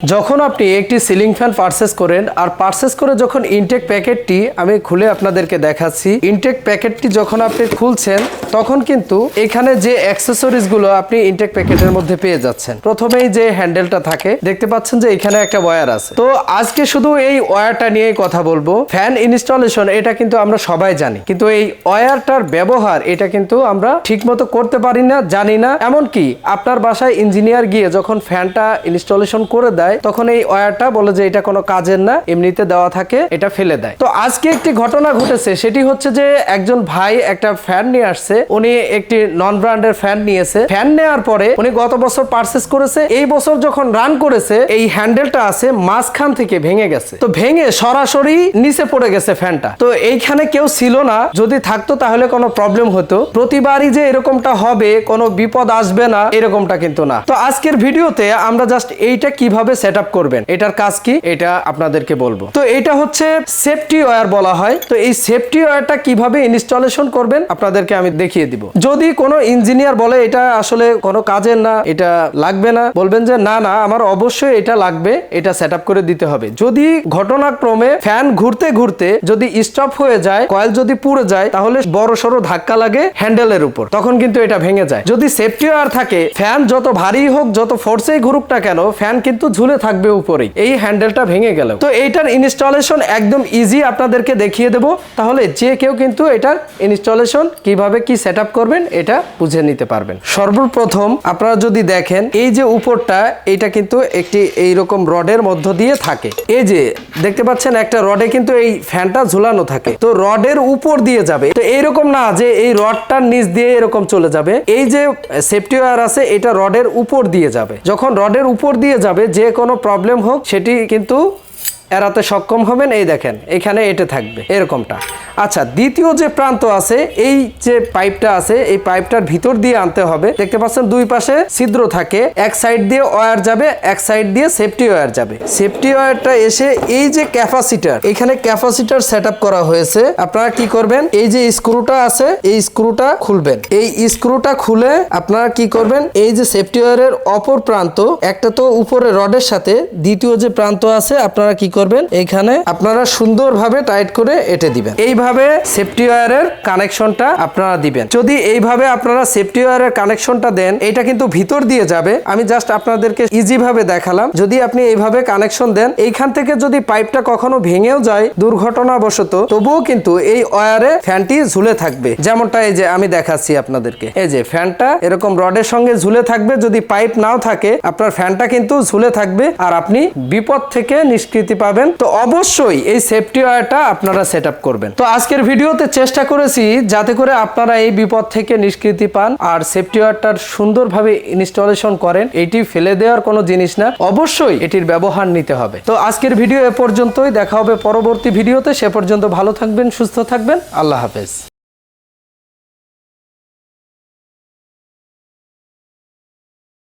যখন আপনি একটি সিলিং ফ্যান পারচেস করেন, আর পারচেস করে যখন ইনটেক প্যাকেটটি আমি খুলে আপনাদেরকে দেখাচ্ছি ইনটেক প্যাকেটটি যখন আপনি খুলছেন তখন কিন্তু এখানে যে অ্যাক্সেসরিজগুলো আপনি ইনটেক প্যাকেটের মধ্যে পেয়ে যাচ্ছেন, প্রথমেই যে হ্যান্ডেলটা থাকে, দেখতে পাচ্ছেন যে এখানে একটা ওয়্যার আছে। তো আজকে শুধু এই ওয়্যারটা নিয়েই কথা বলব। ফ্যান ইনস্টলেশন এটা কিন্তু আমরা সবাই জানি। কিন্তু এই ওয়্যারটার ব্যবহার, এটা কিন্তু আমরা ঠিকমতো করতে পারি না, জানি না। এমনকি আপনার বাসায় ইঞ্জিনিয়ার গিয়ে যখন ফ্যানটা ইনস্টলেশন করে দেয়, তখন এই ওয়্যারটা বলে যে এটা কোনো কাজের না, এমনিতে দেওয়া থাকে, এটা ফেলে দেয়। তো আজকে একটি ঘটনা ঘটেছে, সেটি হচ্ছে যে একজন ভাই একটা ফ্যান নিয়ে আসছে উনি একটি নন ব্র্যান্ডের ফ্যান নিয়েছে। ফ্যান নেওয়ার পরে উনি গত বছর পারচেস করেছে। এই বছর যখন রান করেছে, এই হ্যান্ডেলটা আছে মাঝখান থেকে ভেঙে গেছে। তো ভেঙে সরাসরি নিচে পড়ে গেছে ফ্যানটা তো এইখানে কেউ ছিল না। যদি থাকতো তাহলে কোনো প্রবলেম হতো। প্রতিবারই যে এরকমটা হবে, কোনো বিপদ আসবে না, এরকমটা কিন্তু না। তো আজকের ভিডিওতে আমরা জাস্ট এইটা কীভাবে সেট করবেন? এটার কাজ কি? এটা আপনাদেরকে বলব। তো এটা হচ্ছে সেফটি ওয়্যার বলা হয়। তো এই সেফটি ওয়্যারটা কীভাবে ইনস্টলেশন করবেন? আপনাদেরকে আমি দেখিয়ে দিব। যদি কোনো ইঞ্জিনিয়ার বলে এটা আসলে কোনো কাজের না, এটা লাগবে না, বলবেন যে না না, আমার অবশ্যই এটা লাগবে, এটা সেট করে দিতে হবে। যদি ঘটনাক্রমে ফ্যান ঘুরতে ঘুরতে যদি স্টপ হয়ে যায় কয়েল যদি পুড়ে যায়, তাহলে বড় সড়ো ধাক্কা লাগে হ্যান্ডেলের উপর, তখন কিন্তু এটা ভেঙে যায়। যদি সেফটি ওয়্যার থাকে ফ্যান যত ভারী হোক, যত ফোর্সেই ঘুরুক না কেন ফ্যান কিন্তু ঝুলে থাকবে উপরেই। এই হ্যান্ডেলটা ভেঙে গেল। তো এইটার ইনস্টলেশন একদম ইজি আপনাদেরকে দেখিয়ে দেব। তাহলে যে কেউ কিন্তু এটার ইনস্টলেশন কীভাবে, কি সেট করবেন, এটা বুঝে নিতে পারবেন। সর্বপ্রথম আপনারা যদি দেখেন, এই যে উপরটা এটা কিন্তু একটি এইরকম রডের মধ্য দিয়ে থাকে। এই যে, দেখতে পাচ্ছেন, একটা রডে কিন্তু এই ফ্যানটা ঝুলানো থাকে। তো রডের উপর দিয়ে যাবে। তো এইরকম না যে এই রডটার নিচ দিয়ে এরকম চলে যাবে। এই যে সেফটি ওয়্যার আছে, এটা রডের উপর দিয়ে যাবে। যখন রডের উপর দিয়ে যাবে, যে কোনো প্রবলেম হোক, সেটি কিন্তু এড়াতে সক্ষম হবেন। এই দেখেন, এখানে এটে থাকবে, এরকমটা। আচ্ছা দ্বিতীয় যে প্রান্ত আছে, এই যে পাইপটা আছে, এই পাইপটার ভিতর দিয়ে আনতে হবে। দেখতে পাচ্ছেন দুই পাশে ছিদ্র থাকে। এক সাইড দিয়ে ওয়্যার যাবে, এক সাইড দিয়ে সেফটি ওয়্যার যাবে। সেফটি ওয়্যারটা এসে এই যে ক্যাপাসিটার, এখানে ক্যাপাসিটার সেট করা হয়েছে। আপনারা কি করবেন? এই যে স্ক্রুটা আছে, এই স্ক্রুটা খুলবেন। এই স্ক্রুটা খুলে আপনারা কি করবেন? এই যে সেফটি ওয়্যারের অপর প্রান্ত, একটা তো উপরে রডের সাথে, দ্বিতীয় যে প্রান্ত আছে, আপনারা কি করবেন? এইখানে আপনারা সুন্দরভাবে টাইট করে এটে দিবেন। এইভাবে সেফটি ওয়্যারের কানেকশনটা আপনারা দিবেন। যদি এইভাবে আপনারা সেফটি ওয়্যারের কানেকশনটা দেন, এটা কিন্তু ভিতর দিয়ে যাবে। আমি জাস্ট আপনাদেরকে ইজি ভাবে দেখালাম। যদি আপনি এইভাবে কানেকশন দেন, এইখান থেকে যদি পাইপটা কখনো ভেঙেও যায়, দুর্ঘটনাবশত, তবুও কিন্তু এই ওয়্যারে ফ্যানটি ঝুলে থাকবে। যেমনটা এই যে আমি দেখাচ্ছি আপনাদেরকে। এই যে ফ্যানটা এরকম রডের সঙ্গে ঝুলে থাকবে। যদি পাইপ নাও থাকে, আপনার ফ্যানটা কিন্তু ঝুলে থাকবে আর আপনি বিপদ থেকে নিষ্কৃতি পাবেন। তো অবশ্যই এই সেফটি ওয়্যারটা আপনারা সেট করবেন। তো আজকের ভিডিওতে চেষ্টা করেছি যাতে করে আপনারা এই বিপদ থেকে নিষ্কৃতি পান আর সেফটি ওয়্যারটার সুন্দরভাবে ইনস্টলেশন করেন। এটি ফেলে দেওয়ার কোনো জিনিস না। অবশ্যই এটির ব্যবহার নিতে হবে। তো আজকের ভিডিও এ পর্যন্তই। দেখা হবে পরবর্তী ভিডিওতে। সে পর্যন্ত ভালো থাকবেন, সুস্থ থাকবেন। আল্লাহ হাফেজ।